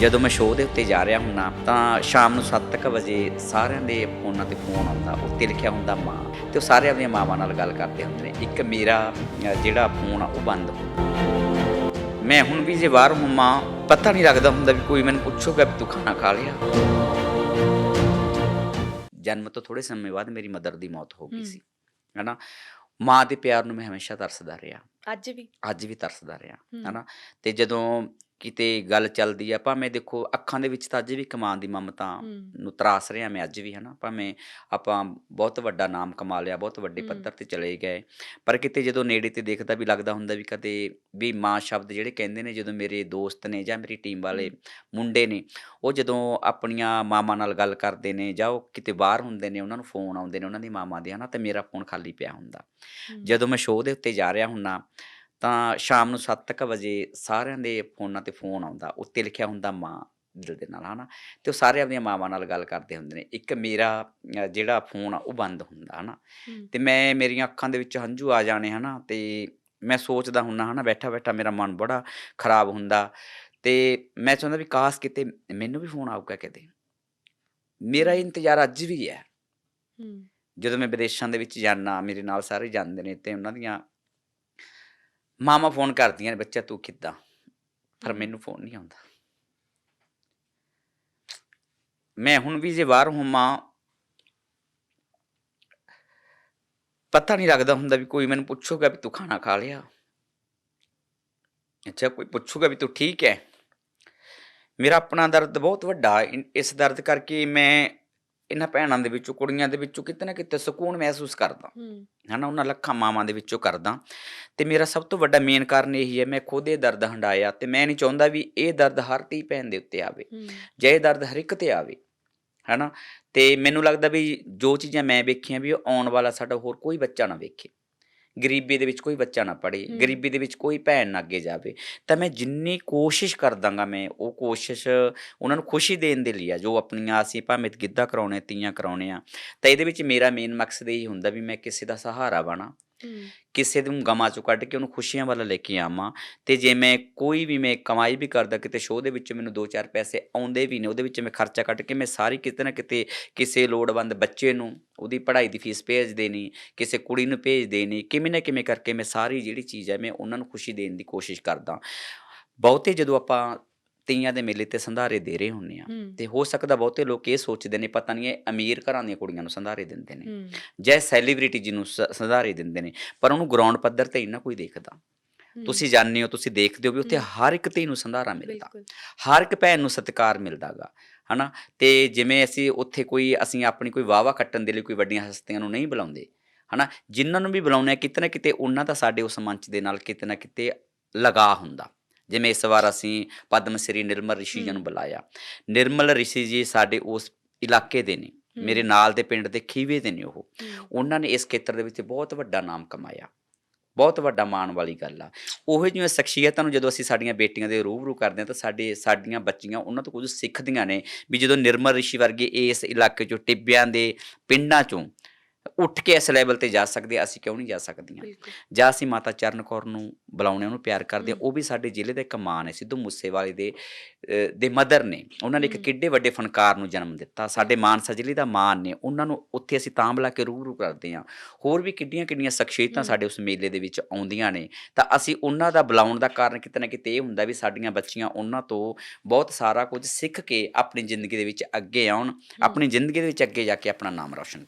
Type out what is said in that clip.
ਜਦੋਂ ਮੈਂ ਸ਼ੋਅ ਦੇ ਉੱਤੇ ਜਾ ਰਿਹਾ ਹੁੰਨਾ ਤਾਂ ਸ਼ਾਮ ਨੂੰ 7:00 ਵਜੇ ਸਾਰਿਆਂ ਦੇ ਫੋਨਾਂ ਤੇ ਫੋਨ ਆਉਂਦਾ ਉੱਤੇ ਲਿਖਿਆ ਹੁੰਦਾ ਮਾਂ। ਤੇ ਉਹ ਸਾਰੇ ਆਪਣੀਆਂ ਮਾਵਾਂ ਨਾਲ ਗੱਲ ਕਰਦੇ ਹੁੰਦੇ ਨੇ। ਇੱਕ ਮੇਰਾ ਜਿਹੜਾ ਫੋਨ ਆ ਉਹ ਬੰਦ। ਮੈਂ ਹੁਣ ਵੀ ਜੇ ਬਾਹਰ ਹੁੰਮਾ ਪਤਾ ਨਹੀਂ ਲੱਗਦਾ ਹੁੰਦਾ ਵੀ ਕੋਈ ਮੈਨੂੰ ਪੁੱਛੂਗਾ ਵੀ ਤੂੰ ਖਾਣਾ ਖਾ ਲਿਆ। ਜਨਮ ਤੋਂ ਥੋੜੇ ਸਮੇਂ ਬਾਅਦ ਮੇਰੀ ਮਦਰ ਦੀ ਮੌਤ ਹੋ ਗਈ ਹੂੰ। ਸੀ। ਹਨਾ? ਮਾਂ ਦੇ ਪਿਆਰ ਨੂੰ ਮੈਂ ਹਮੇਸ਼ਾ ਤਰਸਦਾ ਰਿਹਾ। ਅੱਜ ਵੀ? ਅੱਜ ਵੀ ਤਰਸਦਾ ਰਿਹਾ। ਹੂੰ। ਹਨਾ? ਤੇ ਜਦੋਂ ਕਿਤੇ ਗੱਲ ਚੱਲਦੀ ਆ ਭਾਵੇਂ ਦੇਖੋ ਅੱਖਾਂ ਦੇ ਵਿੱਚ ਤਾਂ ਅੱਜ ਵੀ ਕਮਾਂ ਦੀ ਮਮਤਾ। ਨੂੰ ਤਰਾਸ ਰਿਹਾ ਮੈਂ ਅੱਜ ਵੀ ਹਨਾ ਭਾਵੇਂ ਆਪਾਂ ਬਹੁਤ ਵੱਡਾ ਨਾਮ ਕਮਾ ਲਿਆ ਬਹੁਤ ਵੱਡੇ। ਪੱਧਰ ਤੇ ਚਲੇ ਗਏ ਪਰ ਕਿਤੇ ਜਦੋਂ ਨੇੜੇ ਤੇ ਦੇਖਦਾ ਵੀ ਲੱਗਦਾ ਹੁੰਦਾ ਵੀ ਕਦੇ ਵੀ ਮਾਂ ਸ਼ਬਦ ਜਿਹੜੇ ਕਹਿੰਦੇ ਨੇ ਜਦੋਂ ਮੇਰੇ ਦੋਸਤ ਨੇ ਜਾਂ ਮੇਰੀ ਟੀਮ ਵਾਲੇ। ਮੁੰਡੇ ਨੇ ਉਹ ਜਦੋਂ ਆਪਣੀਆਂ ਮਾਵਾਂ ਨਾਲ ਗੱਲ ਕਰਦੇ ਨੇ ਜਾਂ ਉਹ ਕਿਤੇ ਬਾਹਰ ਹੁੰਦੇ ਨੇ ਉਹਨਾਂ ਨੂੰ ਫੋਨ ਆਉਂਦੇ ਨੇ ਉਹਨਾਂ ਦੀ ਮਾਵਾਂ ਦੇ ਹਨਾ ਤੇ ਮੇਰਾ ਫੋਨ ਖਾਲੀ ਪਿਆ ਹੁੰਦਾ। ਜਦੋਂ ਮੈਂ ਸ਼ੋਅ ਦੇ ਉੱਤੇ ਜਾ ਰਿਹਾ ਹੁੰਨਾ ਤਾਂ ਸ਼ਾਮ ਨੂੰ 7:00 ਵਜੇ ਸਾਰਿਆਂ ਦੇ ਫੋਨਾਂ ਤੇ ਫੋਨ ਆਉਂਦਾ ਉੱਤੇ ਲਿਖਿਆ ਹੁੰਦਾ ਮਾਂ ਦਿਲ ਦੇ ਨਾਲ ਹਨਾ? ਤੇ ਉਹ ਸਾਰੇ ਆਪਣੀਆਂ ਮਾਵਾਂ ਨਾਲ ਗੱਲ ਕਰਦੇ ਹੁੰਦੇ ਨੇ। ਇੱਕ ਮੇਰਾ ਅ, ਜਿਹੜਾ ਫੋਨ ਆ ਉਹ ਬੰਦ ਹੁੰਦਾ ਹਨਾ? ਹੂੰ। ਤੇ ਮੈਂ ਮੇਰੀਆਂ ਅੱਖਾਂ ਦੇ ਵਿੱਚ ਹੰਝੂ ਆ ਜਾਣੇ ਹਨਾ? ਤੇ ਮੈਂ ਸੋਚਦਾ ਹੁੰਨਾ ਹਨਾ ਬੈਠਾ ਬੈਠਾ ਮੇਰਾ ਮਨ ਬੜਾ ਖਰਾਬ ਹੁੰਦਾ। ਤੇ ਮੈਂ ਚਾਹੁੰਦਾ ਵੀ ਕਾਸ਼ ਕਿਤੇ ਮੈਨੂੰ ਵੀ ਫੋਨ ਆਊਗਾ ਕਿਤੇ। ਮੇਰਾ ਇੰਤਜ਼ਾਰ ਅੱਜ ਵੀ ਹੈ। ਜਦੋਂ ਮੈਂ ਵਿਦੇਸ਼ਾਂ ਦੇ ਵਿੱਚ ਜਾਣਾ ਮੇਰੇ ਨਾਲ ਸਾਰੇ ਜਾਂਦੇ ਨੇ ਤੇ ਉਹਨਾਂ ਦੀਆਂ ਮਾਮਾ ਫੋਨ ਕਰਦੀਆਂ ਨੇ ਬੱਚਾ ਤੂੰ ਕਿੱਦਾਂ? ਪਰ ਹਮ। ਮੈਨੂੰ ਫੋਨ ਨਹੀਂ ਆਉਂਦਾ। ਮੈਂ ਹੁਣ ਵੀ ਜੇ ਬਾਹਰ ਹੋਵਾਂ ਪਤਾ ਨਹੀਂ ਲੱਗਦਾ ਹੁੰਦਾ ਵੀ ਕੋਈ ਮੈਨੂੰ ਪੁੱਛੂਗਾ ਵੀ ਤੂੰ ਖਾਣਾ ਖਾ ਲਿਆ। ਅੱਛਾ ਕੋਈ ਪੁੱਛੂਗਾ ਵੀ ਤੂੰ ਠੀਕ ਹੈ ਮੇਰਾ ਆਪਣਾ ਦਰਦ ਬਹੁਤ ਵੱਡਾ ਇਸ ਦਰਦ ਕਰਕੇ ਮੈਂ ਇਹਨਾਂ ਭੈਣਾਂ ਦੇ ਵਿੱਚੋਂ ਕੁੜੀਆਂ ਦੇ ਵਿੱਚੋਂ ਕਿਤੇ ਨਾ ਕਿਤੇ ਸਕੂਨ ਮਹਿਸੂਸ ਕਰਦਾ ਹੂੰ। ਹਨਾ ਉਹਨਾਂ ਲੱਖਾਂ ਮਾਵਾਂ ਦੇ ਵਿੱਚੋਂ ਕਰਦਾ ਤੇ ਮੇਰਾ ਸਭ ਤੋਂ ਵੱਡਾ ਮੇਨ ਕਾਰਨ ਇਹੀ ਹੈ ਮੈਂ ਖੁਦ ਇਹ ਦਰਦ ਹੰਡਾਇਆ ਤੇ ਮੈਂ ਨਹੀਂ ਚਾਹੁੰਦਾ ਵੀ ਇਹ ਦਰਦ ਹਰ ਧੀ ਭੈਣ ਦੇ ਉੱਤੇ ਆਵੇ। ਜੇ ਇਹ ਦਰਦ ਹਰ ਇੱਕ ਤੇ ਆਵੇ ਹਨਾ ਤੇ ਮੈਨੂੰ ਲੱਗਦਾ ਵੀ ਜੋ ਚੀਜ਼ਾਂ ਮੈਂ ਵੇਖੀਆਂ ਵੀ ਉਹ ਆਉਣ ਵਾਲਾ ਸਾਡਾ ਹੋਰ ਕੋਈ ਬੱਚਾ ਨਾ ਵੇਖੇ ਗਰੀਬੀ ਦੇ ਵਿੱਚ ਕੋਈ ਬੱਚਾ ਨਾ ਪੜੇ। ਗਰੀਬੀ ਦੇ ਵਿੱਚ ਕੋਈ ਭੈਣ ਨਾ ਅੱਗੇ ਜਾਵੇ ਤਾਂ ਮੈਂ ਜਿੰਨੀ ਕੋਸ਼ਿਸ਼ ਕਰਦਾਂਗਾ ਮੈਂ ਉਹ ਕੋਸ਼ਿਸ਼ ਉਹਨਾਂ ਨੂੰ ਖੁਸ਼ੀ ਦੇਣ ਦੇ ਲਈ ਆ ਜੋ ਆਪਣੀਆਂ ਅਸੀਂ ਭਾਵੇਂ ਗਿੱਧਾ ਕਰਾਉਣੇ ਤੀਆਂ ਕਰਾਉਣੇ ਆ ਤਾਂ ਇਹਦੇ ਵਿੱਚ ਮੇਰਾ ਮੇਨ ਮਕਸਦ ਇਹ ਹੁੰਦਾ ਵੀ ਮੈਂ ਕਿਸੇ ਦਾ ਸਹਾਰਾ ਬਣਾ। ਕਿਸੇ ਨੂੰ ਗਮਾਂ ਚੋਂ ਕੱਢ ਕੇ ਉਹਨੂੰ ਖੁਸ਼ੀਆਂ ਵੱਲ ਲੈ ਕੇ ਆਵਾਂ ਤੇ ਜੇ ਮੈਂ ਕੋਈ ਵੀ ਮੈਂ ਕਮਾਈ ਵੀ ਕਰਦਾ ਕਿਤੇ ਸ਼ੋਅ ਦੇ ਵਿੱਚ ਮੈਨੂੰ 2-4 ਪੈਸੇ ਆਉਂਦੇ ਵੀ ਨੇ, ਉਹਦੇ ਵਿੱਚ ਮੈਂ ਖਰਚਾ ਕੱਢ ਕੇ ਮੈਂ ਸਾਰੀ ਕਿਤੇ ਨਾ ਕਿਤੇ ਕਿਸੇ ਲੋੜਵੰਦ ਬੱਚੇ ਨੂੰ ਉਹਦੀ ਪੜ੍ਹਾਈ ਦੀ ਫੀਸ ਭੇਜ ਦੇਣੀ ਕਿਸੇ ਕੁੜੀ ਨੂੰ ਭੇਜ ਦੇਣੀ ਕਿਵੇਂ ਨਾ ਕਿਵੇਂ ਕਰਕੇ ਮੈਂ ਸਾਰੀ ਜਿਹੜੀ ਚੀਜ਼ ਹੈ ਮੈਂ ਉਹਨਾਂ ਨੂੰ ਖੁਸ਼ੀ ਦੇਣ ਦੀ ਕੋਸ਼ਿਸ਼ ਕਰਦਾ। ਬਹੁਤੇ ਜਦੋਂ ਆਪਾਂ ਤੀਆਂ ਦੇ ਮੇਲੇ ਤੇ ਸੰਧਾਰੇ ਦੇ ਰਹੇ ਹੁੰਨੇ ਆ। ਤੇ ਹੋ ਸਕਦਾ ਬਹੁਤੇ ਲੋਕ ਇਹ ਸੋਚਦੇ ਨੇ ਪਤਾ ਨਹੀਂ ਇਹ ਅਮੀਰ ਘਰਾਂ ਦੀਆਂ ਕੁੜੀਆਂ ਨੂੰ ਸੰਧਾਰੇ ਦਿੰਦੇ ਨੇ। ਜਾਂ ਸੈਲੀਬ੍ਰਿਟੀ ਜਿਹਨੂੰ ਸੰਧਾਰੇ ਦਿੰਦੇ ਨੇ। ਪਰ ਉਹਨੂੰ ਗਰਾਊਂਡ ਪੱਧਰ ਤੇ ਇੰਨਾ ਕੋਈ ਦੇਖਦਾ। ਤੁਸੀਂ ਜਾਣਦੇ ਹੋ ਤੁਸੀਂ ਦੇਖਦੇ ਹੋ ਵੀ ਉੱਥੇ। ਹਰ ਇੱਕ ਧੀ ਨੂੰ ਸੰਧਾਰਾ ਮਿਲਦਾ। ਹਰ ਇੱਕ ਭੈਣ ਨੂੰ ਸਤਿਕਾਰ ਮਿਲਦਾਗਾ ਹਨਾ? ਤੇ ਜਿਵੇਂ ਅਸੀਂ ਉੱਥੇ ਕੋਈ ਅਸੀਂ ਆਪਣੀ ਕੋਈ ਵਾਵਾ ਕੱਟਣ ਦੇ ਲਈ ਕੋਈ ਵੱਡੀਆਂ ਹਸਤੀਆਂ ਨੂੰ ਨਹੀਂ ਬੁਲਾਉਂਦੇ ਹਨਾ? ਜਿਨ੍ਹਾਂ ਨੂੰ ਵੀ ਬੁਲਾਉਂਦੇ ਆ ਕਿਤੇ ਨਾ ਕਿਤੇ ਉਹਨਾਂ ਦਾ ਸਾਡੇ ਉਸ ਮੰਚ ਦੇ ਨਾਲ ਕਿਤੇ ਨਾ ਕਿਤੇ ਲਗਾ ਹੁੰਦਾ। ਜਿਵੇਂ ਇਸ ਵਾਰ ਅਸੀਂ ਪਦਮ ਸ੍ਰੀ ਨਿਰਮਲ ਰਿਸ਼ੀ ਜੀ ਨੂੰ। ਬੁਲਾਇਆ ਨਿਰਮਲ ਰਿਸ਼ੀ ਜੀ ਸਾਡੇ ਉਸ ਇਲਾਕੇ ਦੇ ਨੇ। ਮੇਰੇ ਨਾਲ ਦੇ ਪਿੰਡ ਦੇ ਖੀਵੇ ਦੇ ਨੇ ਉਹ। ਉਹਨਾਂ ਨੇ ਇਸ ਖੇਤਰ ਦੇ ਵਿੱਚ ਬਹੁਤ ਵੱਡਾ ਨਾਮ ਕਮਾਇਆ ਬਹੁਤ ਵੱਡਾ ਮਾਣ ਵਾਲੀ ਗੱਲ ਆ ਉਹੋ ਜਿਹੀਆਂ ਸ਼ਖਸੀਅਤਾਂ ਨੂੰ ਜਦੋਂ ਅਸੀਂ ਸਾਡੀਆਂ ਬੇਟੀਆਂ ਦੇ ਰੂਬਰੂ ਕਰਦੇ ਹਾਂ ਤਾਂ ਸਾਡੇ ਸਾਡੀਆਂ ਬੱਚੀਆਂ ਉਹਨਾਂ ਤੋਂ ਕੁਝ ਸਿੱਖਦੀਆਂ ਨੇ ਵੀ ਜਦੋਂ ਨਿਰਮਲ ਰਿਸ਼ੀ ਵਰਗੇ ਇਸ ਇਲਾਕੇ ਚੋਂ ਟਿੱਬਿਆਂ ਦੇ ਪਿੰਡਾਂ ਚੋਂ ਉੱਠ ਕੇ ਇਸ ਲੈਵਲ ਤੇ ਜਾ ਸਕਦੇ ਅਸੀਂ ਕਿਉਂ ਨਹੀਂ ਜਾ ਸਕਦੀਆਂ? ਜਾਂ ਅਸੀਂ ਮਾਤਾ ਚਰਨ ਕੌਰ ਨੂੰ ਬੁਲਾਉਣੇ ਉਹਨੂੰ ਪਿਆਰ ਕਰਦੇ। ਉਹ ਵੀ ਸਾਡੇ ਜ਼ਿਲ੍ਹੇ ਦਾ ਇੱਕ ਮਾਣ ਹੈ ਸਿੱਧੂ ਮੂਸੇਵਾਲੇ ਦੇ ਦੇ ਮਦਰ ਨੇ। ਉਹਨਾਂ ਨੇ ਇੱਕ। ਕਿੱਡੇ ਵੱਡੇ ਫਨਕਾਰ ਨੂੰ ਜਨਮ ਦਿੱਤਾ। ਸਾਡੇ ਮਾਨਸਾ ਜ਼ਿਲ੍ਹੇ ਦਾ ਮਾਣ ਨੇ ਉਹਨਾਂ ਨੂੰ ਉੱਥੇ ਅਸੀਂ ਤਾਂ ਬੁਲਾ ਕੇ ਰੂਬਰੂ ਕਰਦੇ ਹਾਂ। ਹੋਰ ਵੀ ਕਿੱਡੀਆਂ ਕਿੱਡੀਆਂ ਸ਼ਖਸੀਅਤਾਂ। ਸਾਡੇ ਉਸ ਮੇਲੇ ਦੇ ਵਿੱਚ ਆਉਂਦੀਆਂ ਨੇ। ਤਾਂ ਅਸੀਂ ਉਹਨਾਂ ਦਾ ਬੁਲਾਉਣ ਦਾ ਕਾਰਨ ਕਿਤੇ ਨਾ ਕਿਤੇ ਇਹ ਹੁੰਦਾ ਵੀ ਸਾਡੀਆਂ ਬੱਚੀਆਂ ਉਹਨਾਂ ਤੋਂ ਬਹੁਤ ਸਾਰਾ ਕੁਝ ਸਿੱਖ ਕੇ ਆਪਣੀ ਜ਼ਿੰਦਗੀ ਦੇ ਵਿੱਚ ਅੱਗੇ ਆਉਣ ਆਪਣੀ ਜ਼ਿੰਦਗੀ ਦੇ ਵਿੱਚ ਅੱਗੇ ਜਾ ਕੇ ਆਪਣਾ ਨਾਮ ਰੌਸ਼ਨ ਕਰਨ।